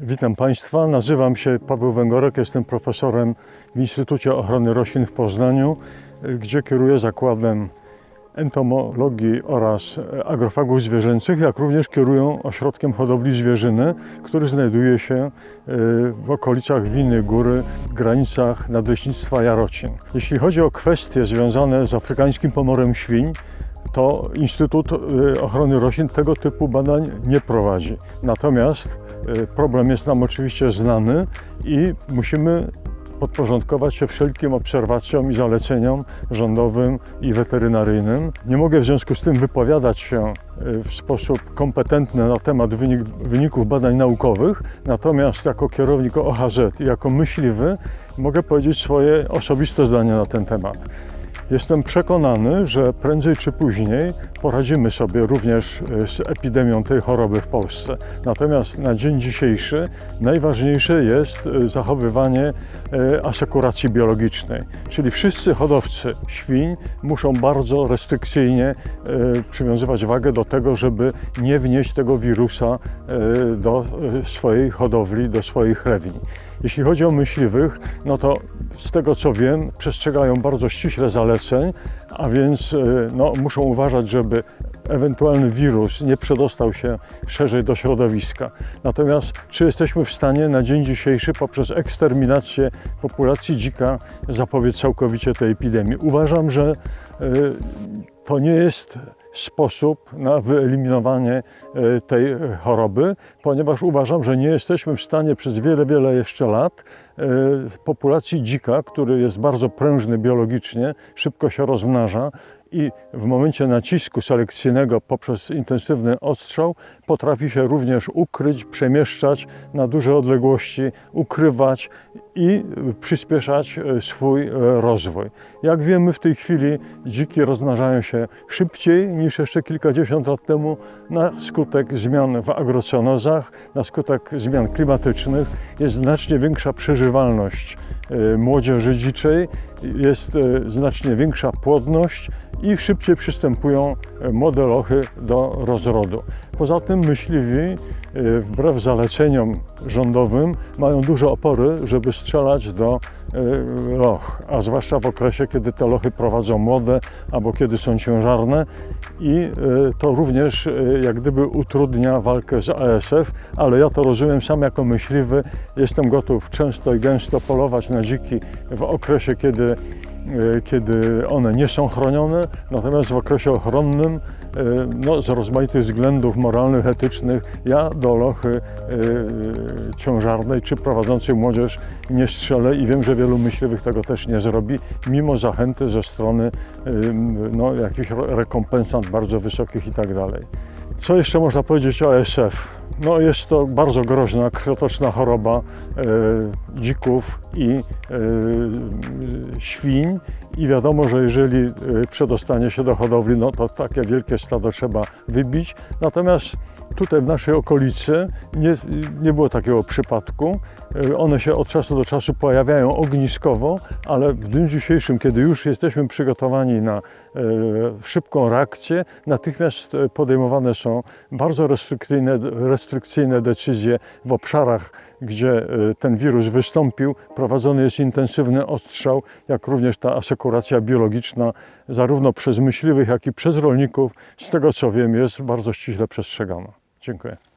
Witam Państwa, nazywam się Paweł Węgorek, jestem profesorem w Instytucie Ochrony Roślin w Poznaniu, gdzie kieruję zakładem entomologii oraz e, agrofagów zwierzęcych, jak również kieruję ośrodkiem hodowli zwierzyny, który znajduje się y, w okolicach Winy Góry, w granicach Nadleśnictwa Jarocin. Jeśli chodzi o kwestie związane z afrykańskim pomorem świń, to Instytut y, Ochrony Roślin tego typu badań nie prowadzi. Natomiast y, problem jest nam oczywiście znany i musimy podporządkować się wszelkim obserwacjom i zaleceniom rządowym i weterynaryjnym. Nie mogę w związku z tym wypowiadać się y, w sposób kompetentny na temat wynik, wyników badań naukowych, natomiast jako kierownik OHZ i jako myśliwy mogę powiedzieć swoje osobiste zdanie na ten temat. Jestem przekonany, że prędzej czy później poradzimy sobie również e, z epidemią tej choroby w Polsce. Natomiast na dzień dzisiejszy najważniejsze jest e, zachowywanie e, asekuracji biologicznej. Czyli wszyscy hodowcy świń muszą bardzo restrykcyjnie przywiązywać wagę do tego, żeby nie wnieść tego wirusa do swojej hodowli, do swoich chlewni. Jeśli chodzi o myśliwych, no to z tego co wiem, przestrzegają bardzo ściśle zaleceń, a więc e, no, muszą uważać, żeby ewentualny wirus nie przedostał się szerzej do środowiska. Natomiast czy jesteśmy w stanie na dzień dzisiejszy poprzez eksterminację populacji dzika zapobiec całkowicie tej epidemii? Uważam, że e, to nie jest sposób na wyeliminowanie e, tej choroby, ponieważ uważam, że nie jesteśmy w stanie przez wiele, wiele jeszcze lat e, populacji dzika, który jest bardzo prężny biologicznie, szybko się rozmnaża i w momencie nacisku selekcyjnego poprzez intensywny odstrzał potrafi się również ukryć, przemieszczać na duże odległości, ukrywać i przyspieszać e, swój e, rozwój. Jak wiemy, w tej chwili dziki rozmnażają się szybciej niż jeszcze kilkadziesiąt lat temu na skutek zmian w agrocenozach, na skutek zmian klimatycznych. Jest znacznie większa przeżywalność e, młodzieży dziczej, jest znacznie większa płodność i szybciej przystępują młode lochy do rozrodu. Poza tym myśliwi, wbrew zaleceniom rządowym, mają duże opory, żeby strzelać do loch, a zwłaszcza w okresie, kiedy te lochy prowadzą młode albo kiedy są ciężarne i to również jak gdyby utrudnia walkę z ASF, ale ja to rozumiem sam jako myśliwy. Jestem gotów często i gęsto polować na dziki w okresie, kiedy kiedy one nie są chronione, natomiast w okresie ochronnym, no, z rozmaitych względów moralnych, etycznych, ja do lochy ciążarnej czy prowadzącej młodzież nie strzelę i wiem, że wielu myśliwych tego też nie zrobi, mimo zachęty ze strony no, jakichś rekompensat bardzo wysokich i tak dalej. Co jeszcze można powiedzieć o ASF? No jest to bardzo groźna, krwotoczna choroba e, dzików i e, świń i wiadomo, że jeżeli e, przedostanie się do hodowli, no to takie wielkie stado trzeba wybić. Natomiast tutaj w naszej okolicy nie, nie było takiego przypadku. E, One się od czasu do czasu pojawiają ogniskowo, ale w dniu dzisiejszym, kiedy już jesteśmy przygotowani na e, szybką reakcję, natychmiast e, podejmowane są bardzo restrykcyjne, restrykcyjne decyzje w obszarach, gdzie e, ten wirus wystąpił. Prowadzony jest intensywny ostrzał, jak również ta asekuracja biologiczna, zarówno przez myśliwych, jak i przez rolników. Z tego co wiem, jest bardzo ściśle przestrzegana. Dziękuję.